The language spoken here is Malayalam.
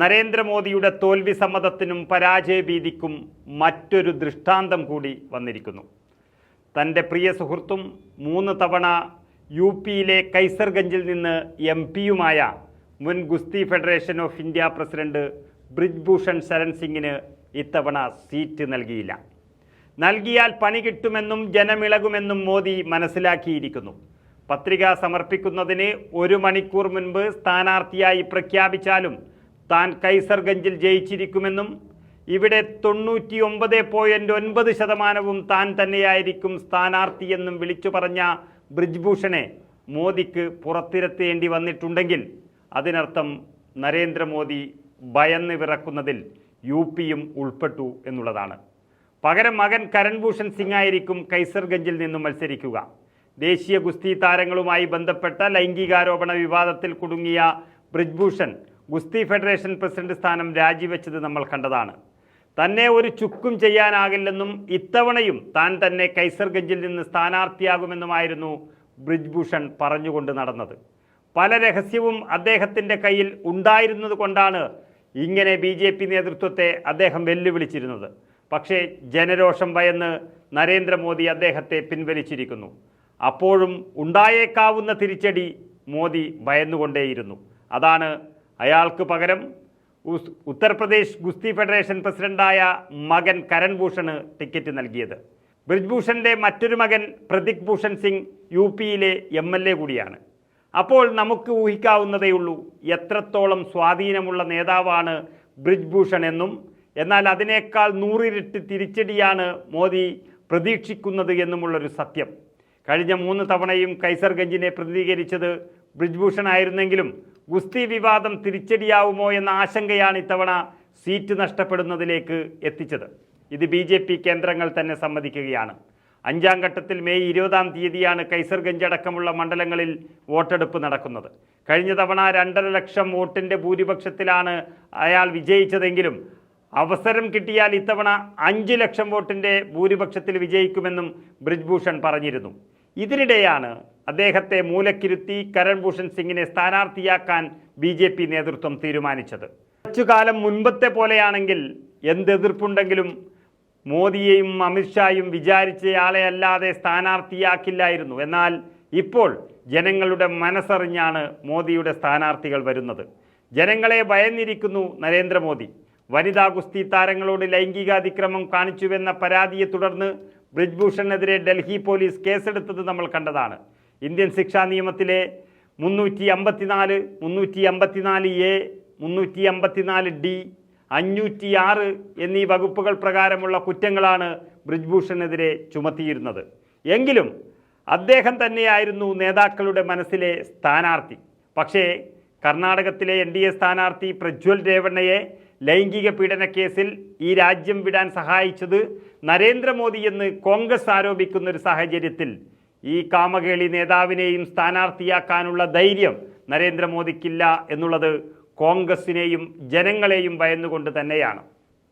നരേന്ദ്രമോദിയുടെ തോൽവി സമ്മതത്തിനും പരാജയ ഭീതിക്കും മറ്റൊരു ദൃഷ്ടാന്തം കൂടി വന്നിരിക്കുന്നു. തന്റെ പ്രിയ സുഹൃത്തും മൂന്ന് തവണ യു പിയിലെ കൈസർഗഞ്ചിൽ നിന്ന് എം പിയുമായ മുൻ ഗുസ്തി federation of India president Brijbhushan Sharan സിംഗിന് ഇത്തവണ സീറ്റ് നൽകിയില്ല. നൽകിയാൽ പണി കിട്ടുമെന്നും ജനമിളകുമെന്നും മോദി മനസ്സിലാക്കിയിരിക്കുന്നു. പത്രിക സമർപ്പിക്കുന്നതിന് ഒരു മണിക്കൂർ മുൻപ് സ്ഥാനാർത്ഥിയായി പ്രഖ്യാപിച്ചാലും താൻ കൈസർഗഞ്ചിൽ ജയിച്ചിരിക്കുമെന്നും ഇവിടെ തൊണ്ണൂറ്റി ഒമ്പത് പോയിന്റ് ഒൻപത് ശതമാനവും താൻ തന്നെയായിരിക്കും സ്ഥാനാർത്ഥിയെന്നും വിളിച്ചു പറഞ്ഞ ബ്രിജ്ഭൂഷണെ മോദിക്ക് പുറത്തിരത്തേണ്ടി വന്നിട്ടുണ്ടെങ്കിൽ അതിനർത്ഥം നരേന്ദ്രമോദി ഭയന്ന് വിറക്കുന്നതിൽ യു പിയും ഉൾപ്പെട്ടു എന്നുള്ളതാണ്. പകരം മകൻ കരൺഭൂഷൺ സിംഗ് ആയിരിക്കും കൈസർഗഞ്ചിൽ നിന്നും മത്സരിക്കുക. ദേശീയ ഗുസ്തി താരങ്ങളുമായി ബന്ധപ്പെട്ട ലൈംഗികാരോപണ വിവാദത്തിൽ കുടുങ്ങിയ ബ്രിജ്ഭൂഷൺ ഗുസ്തി ഫെഡറേഷൻ പ്രസിഡന്റ് സ്ഥാനം രാജിവെച്ചത് നമ്മൾ കണ്ടതാണ്. തന്നെ ഒരു ചുക്കും ചെയ്യാനാകില്ലെന്നും ഇത്തവണയും താൻ തന്നെ കൈസർഗഞ്ചിൽ നിന്ന് സ്ഥാനാർത്ഥിയാകുമെന്നുമായിരുന്നു ബ്രിജ്ഭൂഷൺ പറഞ്ഞുകൊണ്ട് നടന്നത്. പല രഹസ്യവും അദ്ദേഹത്തിന്റെ കയ്യിൽ ഉണ്ടായിരുന്നത് കൊണ്ടാണ് ഇങ്ങനെ ബി ജെ പി നേതൃത്വത്തെ അദ്ദേഹം വെല്ലുവിളിച്ചിരുന്നത്. പക്ഷേ ജനരോഷം ഭയന്ന് നരേന്ദ്രമോദി അദ്ദേഹത്തെ പിൻവലിച്ചിരിക്കുന്നു. അപ്പോഴും ഉണ്ടായേക്കാവുന്ന തിരിച്ചടി മോദി ഭയന്നുകൊണ്ടേയിരുന്നു. അതാണ് അയാൾക്ക് പകരം ഉത്തർപ്രദേശ് ഗുസ്തി ഫെഡറേഷൻ പ്രസിഡന്റായ മകൻ കരൺ കരൺഭൂഷണ് ടിക്കറ്റ് നൽകിയത്. ബ്രിജ്ഭൂഷന്റെ മറ്റൊരു മകൻ പ്രതീക് ഭൂഷൺ സിംഗ് യു പിയിലെ എം എൽ എ കൂടിയാണ്. അപ്പോൾ നമുക്ക് ഊഹിക്കാവുന്നതേയുള്ളൂ എത്രത്തോളം സ്വാധീനമുള്ള നേതാവാണ് ബ്രിജ്ഭൂഷൺ എന്നും എന്നാൽ അതിനേക്കാൾ നൂറിരട്ടി തിരിച്ചടിയാണ് മോദി പ്രതീക്ഷിക്കുന്നത് എന്നുമുള്ളൊരു സത്യം. കഴിഞ്ഞ മൂന്ന് തവണയും കൈസർഗഞ്ചിനെ പ്രതിനിധീകരിച്ചത് ബ്രിജ്ഭൂഷൺ ആയിരുന്നെങ്കിലും ഗുസ്തി വിവാദം തിരിച്ചടിയാവുമോ എന്ന ആശങ്കയാണ് ഇത്തവണ സീറ്റ് നഷ്ടപ്പെടുന്നതിലേക്ക് എത്തിച്ചത്. ഇത് ബി ജെ പി കേന്ദ്രങ്ങൾ തന്നെ സമ്മതിക്കുകയാണ്. അഞ്ചാം ഘട്ടത്തിൽ മെയ് ഇരുപതാം തീയതിയാണ് കൈസർഗഞ്ച് അടക്കമുള്ള മണ്ഡലങ്ങളിൽ വോട്ടെടുപ്പ് നടക്കുന്നത്. കഴിഞ്ഞ തവണ രണ്ടര ലക്ഷം വോട്ടിന്റെ ഭൂരിപക്ഷത്തിലാണ് അയാൾ വിജയിച്ചതെങ്കിലും അവസരം കിട്ടിയാൽ ഇത്തവണ അഞ്ച് ലക്ഷം വോട്ടിന്റെ ഭൂരിപക്ഷത്തിൽ വിജയിക്കുമെന്നും ബ്രിജ്ഭൂഷൺ പറഞ്ഞിരുന്നു. ഇതിനിടെയാണ് അദ്ദേഹത്തെ മൂലക്കിരുത്തി കരൺഭൂഷൺ സിംഗിനെ സ്ഥാനാർത്ഥിയാക്കാൻ ബി ജെ പി നേതൃത്വം തീരുമാനിച്ചത്. കുറച്ചു കാലം മുൻപത്തെ പോലെയാണെങ്കിൽ എന്തെതിർപ്പുണ്ടെങ്കിലും മോദിയെയും അമിത്ഷായും വിചാരിച്ചയാളെ അല്ലാതെ സ്ഥാനാർത്ഥിയാക്കില്ലായിരുന്നു. എന്നാൽ ഇപ്പോൾ ജനങ്ങളുടെ മനസ്സറിഞ്ഞാണ് മോദിയുടെ സ്ഥാനാർത്ഥികൾ വരുന്നത്. ജനങ്ങളെ ഭയന്നിരിക്കുന്നു നരേന്ദ്രമോദി. വനിതാ ഗുസ്തി താരങ്ങളോട് ലൈംഗികാതിക്രമം കാണിച്ചുവെന്ന പരാതിയെ തുടർന്ന് ബ്രിജ്ഭൂഷണെതിരെ ഡൽഹി പോലീസ് കേസെടുത്തത് നമ്മൾ കണ്ടതാണ്. ഇന്ത്യൻ ശിക്ഷാ നിയമത്തിലെ മുന്നൂറ്റി അമ്പത്തിനാല് മുന്നൂറ്റി അമ്പത്തിനാല് എ മുന്നൂറ്റി അമ്പത്തിനാല് ഡി അഞ്ഞൂറ്റി ആറ് എന്നീ വകുപ്പുകൾ പ്രകാരമുള്ള കുറ്റങ്ങളാണ് ബ്രിജ്ഭൂഷണെതിരെ ചുമത്തിയിരുന്നത്. എങ്കിലും അദ്ദേഹം തന്നെയായിരുന്നു നേതാക്കളുടെ മനസ്സിലെ സ്ഥാനാർത്ഥി. പക്ഷേ കർണാടകത്തിലെ എൻ ഡി എ സ്ഥാനാർത്ഥി പ്രജ്വൽ രേവണ്ണയെ ലൈംഗിക പീഡന കേസിൽ ഈ രാജ്യം വിടാൻ സഹായിച്ചത് നരേന്ദ്രമോദി എന്ന് കോൺഗ്രസ് ആരോപിക്കുന്ന ഒരു സാഹചര്യത്തിൽ ഈ കാമകേളി നേതാവിനെയും സ്ഥാനാർത്ഥിയാക്കാനുള്ള ധൈര്യം നരേന്ദ്രമോദിക്കില്ല എന്നുള്ളത് കോൺഗ്രസിനെയും ജനങ്ങളെയും ഭയന്നുകൊണ്ട് തന്നെയാണ്.